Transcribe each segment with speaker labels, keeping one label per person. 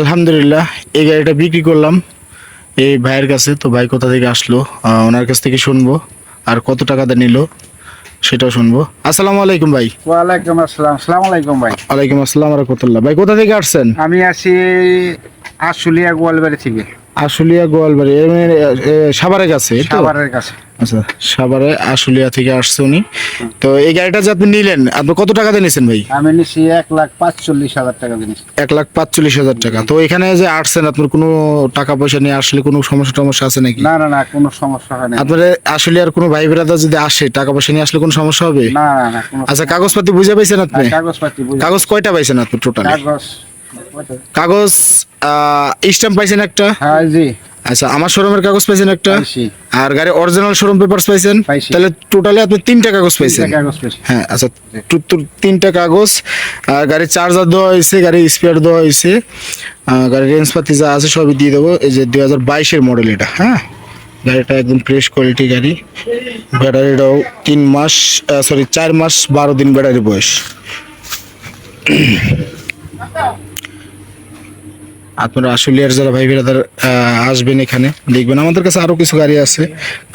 Speaker 1: আলহামদুলিল্লাহ এই গাড়িটা বিক্রি করলাম এই ভাইয়ের কাছে। তো ভাই কোথা থেকে আসলো? ওনার কাছ থেকে শুনব। আর কত টাকাতে নিল সেটাও শুনব। আসসালামু আলাইকুম ভাই।
Speaker 2: ওয়ালাইকুম আসসালাম। সালাম আলাইকুম ভাই।
Speaker 1: ওয়ালাইকুম আসসালাম রহমতুল্লাহ। ভাই কোথা থেকে আসছেন?
Speaker 2: আমি আসি আশুলিয়া গোয়ালবাড়ি থেকে।
Speaker 1: আশুলিয়া গোয়ালবাড়ি এর মানে, সাভারের কাছে
Speaker 2: সাভারের কাছে।
Speaker 1: আচ্ছা সাভারে আশুলিয়া থেকে আসছে উনি। তো এই গাড়িটা যে আপনি নিলেন আপনি কত টাকাতে নিয়েছেন ভাই?
Speaker 2: আমি নিছি এক লাখ পাঁচচল্লিশ হাজার টাকা জিনিস
Speaker 1: এক লাখ পাঁচচল্লিশ হাজার টাকা। তো এখানে যে আসছেন আপনার কোনো টাকা পয়সা নিয়ে আসলে কোনো সমস্যা টমস্যা আছে নাকি?
Speaker 2: না না না কোনো সমস্যা হয় না
Speaker 1: আপনার আসলে আর কোনো ভাই বেড়াদা যদি আসে টাকা পয়সা নিয়ে আসলে কোনো সমস্যা হবে?
Speaker 2: না না না
Speaker 1: আচ্ছা কাগজপাতি বুঝে পাইছেন আপনি?
Speaker 2: কাগজপাতি
Speaker 1: কাগজ কয়টা পাইছেন আপনি টোটাল?
Speaker 2: কাগজ
Speaker 1: কাগজ স্ট্যাম্প পাইছেন একটা?
Speaker 2: হ্যাঁ জি।
Speaker 1: আচ্ছা আমার শোরুমের কাগজ পাইছেন একটা? আর গাড়ি অরিজিনাল শোরুম পেপারস পাইছেন? তাহলে টোটালি আপনি তিনটা কাগজ পাইছেন। হ্যাঁ আচ্ছা তিনটা কাগজ আর গাড়ির চার্জার দেওয়া হয়েছে গাড়ির স্পেয়ার দেওয়া হয়েছে আহ, রেঞ্জ পাতি যা আছে সবই দিয়ে দেবো। এই যে দুই হাজার বাইশের মডেল এটা হ্যাঁ? গাড়িটা একদম ফ্রেশ কোয়ালিটি গাড়ি। ব্যাটারিটাও তিন মাস সরি চার মাস বারো দিন ব্যাটারি বয়স। আপনারা আশুলিয়ার যারা ভাই বেরাদার আসবেন এখানে দেখবেন আমাদের কাছে আরও কিছু গাড়ি আছে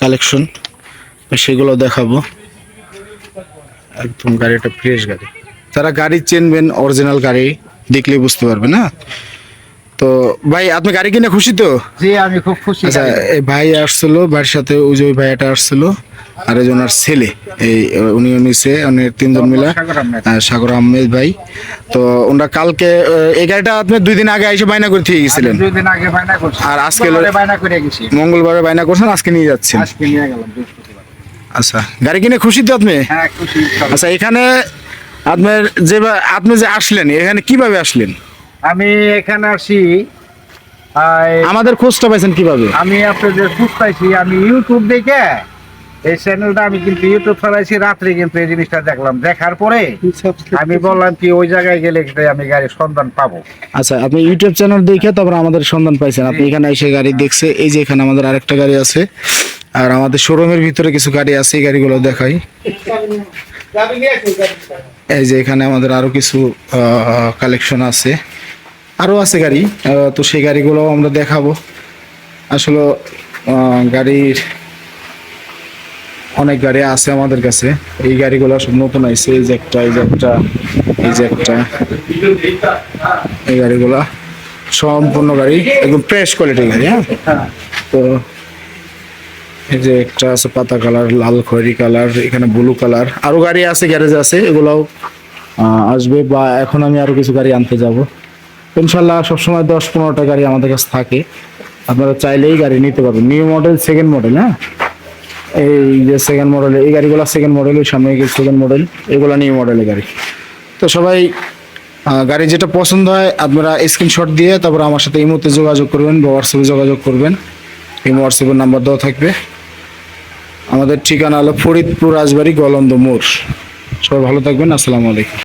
Speaker 1: কালেকশন সেগুলো দেখাবো। একদম গাড়িটা ফ্রেশ গাড়ি। যারা গাড়ি চেনবেন অরিজিনাল গাড়ি দেখলেই বুঝতে পারবেন না তো ভাই আপনি গাড়ি কিনে খুশি তো?
Speaker 2: জি আমি খুব খুশি।
Speaker 1: আচ্ছা ভাই আসছিল ভাইয়ের সাথে ওই যে ভাইয়াটা আসছিল। আর এই ওনার ছেলে এই উনি নিছে উনি তিনজন মিলা
Speaker 2: সাগর আহমেদ।
Speaker 1: ভাই। তো ওনারা কালকে এই গাড়িটা আপনি দুই দিন আগে এসে বায়না করে থেকে গেছিলেন?
Speaker 2: দুই দিন আগে বায়না করছি।
Speaker 1: আর আজকে
Speaker 2: বায়না করে গেছি।
Speaker 1: মঙ্গলবারে বায়না করছেন আজকে নিয়ে যাচ্ছেন?
Speaker 2: আজকে নিয়ে গেলাম
Speaker 1: আচ্ছা গাড়ি কিনে খুশি তো আপনি?
Speaker 2: হ্যাঁ খুশি
Speaker 1: আচ্ছা এখানে আপনার যে আপনি যে আসলেন এখানে কীভাবে আসলেন?
Speaker 2: আমি এখানে আসি
Speaker 1: আমাদের খোঁজটা পাইছেন কীভাবে?
Speaker 2: আমি আপনাদের খুঁজ পাইছি আমি ইউটিউব দেখে এই চ্যানেলটা আমি কিন্তু ইউটিউব চালাইছি রাত্রে কিন্তু এই জিনিসটা দেখলাম। দেখার পরে আমি বললাম কি ওই জায়গায় গেলে আমি গাড়ির সন্ধান পাবো।
Speaker 1: আচ্ছা আপনি ইউটিউব চ্যানেল দেখে তারপর আমাদের সন্ধান পাইছেন। আপনি এখানে এসে গাড়ি দেখছে এই যে এখানে আমাদের আরেকটা গাড়ি আছে। আর আমাদের শোরুমের ভিতরে কিছু গাড়ি আছে এই গাড়িগুলো দেখাই। এই যে এখানে আমাদের আরও কিছু কালেকশন আছে। আরও আছে গাড়ি আহ, তো সেই গাড়িগুলো আমরা দেখাবো। আসলে আহ, গাড়ির অনেক গাড়ি আছে আমাদের কাছে। এই গাড়িগুলো সব নতুন আইছে, এই যে একটা, এই যে একটা, এই যে একটা। এই গাড়িগুলা সম্পূর্ণ গাড়ি, একদম ফ্রেশ কোয়ালিটির গাড়ি হ্যাঁ? তো এই যে একটা আছে পাতা কালার, লাল খয়েরি কালার, এখানে ব্লু কালার। আরও গাড়ি আছে গ্যারেজ আছে, এগুলাও আসবে বা এখন আমি আরও কিছু গাড়ি আনতে যাব। ইনশাল্লাহ সবসময় দশ পনেরোটা গাড়ি আমাদের কাছে থাকে। আপনারা চাইলেই গাড়ি নিতে পারবেন। নিউ মডেল সেকেন্ড মডেল হ্যাঁ? এই যে সেকেন্ড মডেল এই গাড়িগুলো সেকেন্ড মডেল ওই সামনে সেকেন্ড মডেল এগুলো নিউ মডেলের গাড়ি। তো সবাই গাড়ি যেটা পছন্দ হয়, আপনারা স্ক্রিনশট দিয়ে তারপর আমার সাথে এই মুহূর্তে যোগাযোগ করবেন বা হোয়াটসঅ্যাপে যোগাযোগ করবেন। এই হোয়াটসঅ্যাপের নাম্বার দেওয়া থাকবে। আমাদের ঠিকানা হলো ফরিদপুর রাজবাড়ি গলন্দ মোড়। সবাই ভালো থাকবেন, আসসালামু আলাইকুম।